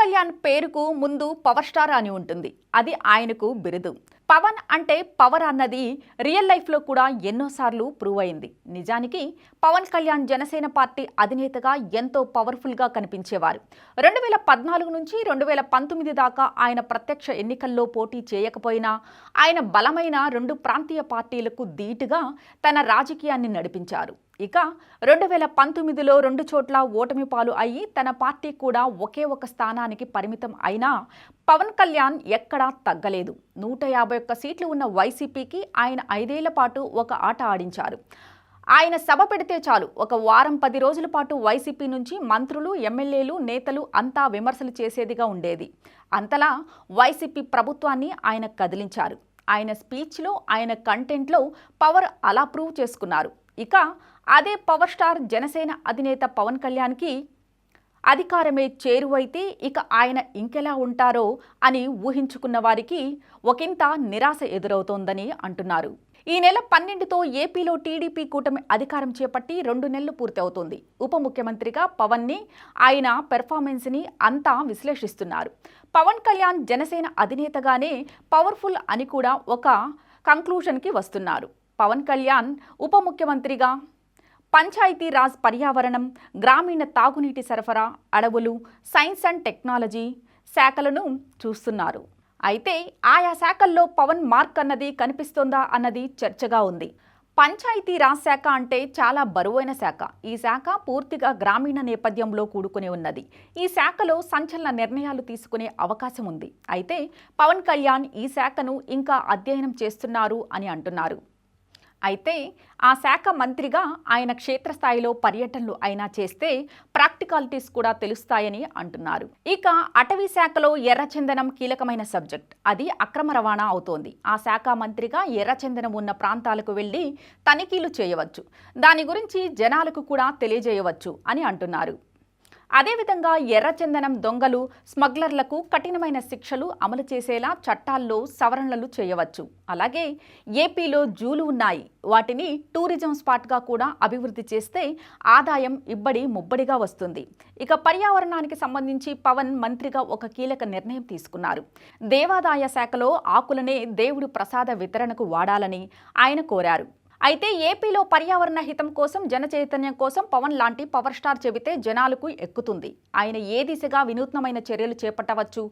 కళ్యాణ్ పేరుకు ముందు power star అని ఉంటుంది. అది ఆయనకు బిరుదు. పవన్ అంటే పవర్ అన్నది రియల్ లైఫ్లో కూడా ఎన్నోసార్లు ప్రూవ్ అయింది. నిజానికి పవన్ కళ్యాణ్ జనసేన పార్టీ అధినేతగా ఎంతో పవర్ఫుల్గా కనిపించేవారు. రెండు వేల పద్నాలుగు నుంచి రెండు వేల పంతొమ్మిది దాకా ఆయన ప్రత్యక్ష ఎన్నికల్లో పోటీ చేయకపోయినా ఆయన బలమైన రెండు ప్రాంతీయ పార్టీలకు ధీటుగా తన రాజకీయాన్ని నడిపించారు. ఇక రెండు వేల పంతొమ్మిదిలో రెండు చోట్ల ఓటమి పాలు అయ్యి తన పార్టీ కూడా ఒకే ఒక స్థానానికి పరిమితం అయినా పవన్ కళ్యాణ్ ఎక్కడా తగ్గలేదు. నూట యాభై ఒక్క సీట్లు ఉన్న వైసీపీకి ఆయన ఐదేళ్ళ పాటు ఒక ఆట ఆడించారు. ఆయన సభ పెడితే చాలు. ఒక వారం పది రోజుల పాటు వైసీపీ నుంచి మంత్రులు ఎమ్మెల్యేలు నేతలు అంతా విమర్శలు చేసేదిగా ఉండేది. అంతలా వైసీపీ ప్రభుత్వాన్ని ఆయన కదిలించారు. ఆయన స్పీచ్లో ఆయన కంటెంట్లో పవర్ అలా ప్రూవ్ చేసుకున్నారు. ఇక అదే పవర్ స్టార్ జనసేన అధినేత పవన్ కళ్యాణ్కి అధికారమే చేరువైతే ఇక ఆయన ఇంకెలా ఉంటారో అని ఊహించుకున్న వారికి ఒకంత నిరాశ ఎదురవుతోందని అంటున్నారు. ఈ నెల పన్నెండుతో ఏపీలో టీడీపీ కూటమి అధికారం చేపట్టి రెండు నెలలు పూర్తవుతుంది. ఉప ముఖ్యమంత్రిగా పవన్ని ఆయన పెర్ఫార్మెన్స్ని అంతా విశ్లేషిస్తున్నారు. పవన్ కళ్యాణ్ జనసేన అధినేతగానే పవర్ఫుల్ అని కూడా ఒక కంక్లూషన్కి వస్తున్నారు. పవన్ కళ్యాణ్ ఉప ముఖ్యమంత్రిగా పంచాయతీరాజ్ పర్యావరణం గ్రామీణ తాగునీటి సరఫరా అడవులు సైన్స్ అండ్ టెక్నాలజీ శాఖలను చూస్తున్నారు. అయితే ఆయా శాఖల్లో పవన్ మార్క్ అన్నది కనిపిస్తోందా అన్నది చర్చగా ఉంది. పంచాయతీరాజ్ శాఖ అంటే చాలా బరువైన శాఖ. ఈ శాఖ పూర్తిగా గ్రామీణ నేపథ్యంలో కూడుకుని ఉన్నది. ఈ శాఖలో సంచలన నిర్ణయాలు తీసుకునే అవకాశం ఉంది. అయితే పవన్ కళ్యాణ్ ఈ శాఖను ఇంకా అధ్యయనం చేస్తున్నారు అని అంటున్నారు. అయితే ఆ శాఖ మంత్రిగా ఆయన క్షేత్రస్థాయిలో పర్యటనలు అయినా చేస్తే ప్రాక్టికాలిటీస్ కూడా తెలుస్తాయని అంటున్నారు. ఇక అటవీ శాఖలో ఎర్రచందనం కీలకమైన సబ్జెక్ట్. అది అక్రమ రవాణా అవుతోంది. ఆ శాఖ మంత్రిగా ఎర్రచందనం ఉన్న ప్రాంతాలకు వెళ్ళి తనిఖీలు చేయవచ్చు. దాని గురించి జనాలకు కూడా తెలియజేయవచ్చు అని అంటున్నారు. అదేవిధంగా ఎర్రచందనం దొంగలు స్మగ్లర్లకు కఠినమైన శిక్షలు అమలు చేసేలా చట్టాల్లో సవరణలు చేయవచ్చు. అలాగే ఏపీలో జూలు ఉన్నాయి. వాటిని టూరిజం స్పాట్గా కూడా అభివృద్ధి చేస్తే ఆదాయం ఇబ్బడి ముబ్బడిగా వస్తుంది. ఇక పర్యావరణానికి సంబంధించి పవన్ మంత్రిగా ఒక కీలక నిర్ణయం తీసుకున్నారు. దేవాదాయ శాఖలో ఆకులనే దేవుడు ప్రసాద వితరణకు వాడాలని ఆయన కోరారు. అయితే ఏపీలో పర్యావరణ హితం కోసం జన చైతన్యం కోసం పవన్ లాంటి పవర్ స్టార్ చెబితే జనాలకు ఎక్కుతుంది. ఆయన ఏ దిశగా వినూత్నమైన చర్యలు చేపట్టవచ్చు?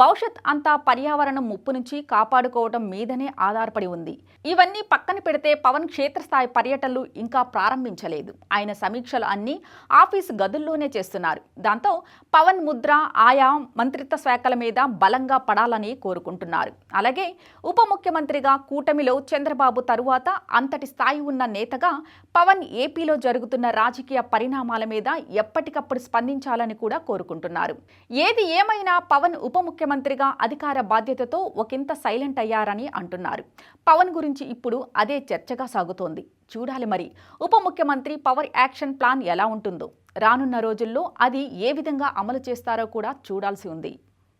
భవిష్యత్ అంతా పర్యావరణం ముప్పు నుంచి కాపాడుకోవడం మీదనే ఆధారపడి ఉంది. ఇవన్నీ పక్కన పెడితే పవన్ క్షేత్రస్థాయి పర్యటనలు ఇంకా ప్రారంభించలేదు. ఆయన సమీక్షలు అన్నీ ఆఫీస్ గదుల్లోనే చేస్తున్నారు. దాంతో పవన్ ముద్ర ఆయా మంత్రిత్వ శాఖల మీద బలంగా పడాలని కోరుకుంటున్నారు. అలాగే ఉప ముఖ్యమంత్రిగా కూటమిలో చంద్రబాబు తరువాత అంతటి స్థాయి ఉన్న నేతగా పవన్ ఏపీలో జరుగుతున్న రాజకీయ పరిణామాల మీద ఎప్పటికప్పుడు స్పందించాలని కూడా కోరుకుంటున్నారు. ఏది ఏమైనా పవన్ ఉప ముఖ్యమంత్రిగా అధికార బాధ్యతతో ఒకంత సైలెంట్ అయ్యారని అంటున్నారు. పవన్ గురించి ఇప్పుడు అదే చర్చగా సాగుతోంది. చూడాలి మరి ఉప ముఖ్యమంత్రి పవర్ యాక్షన్ ప్లాన్ ఎలా ఉంటుందో. రానున్న రోజుల్లో అది ఏ విధంగా అమలు చేస్తారో కూడా చూడాల్సి ఉంది.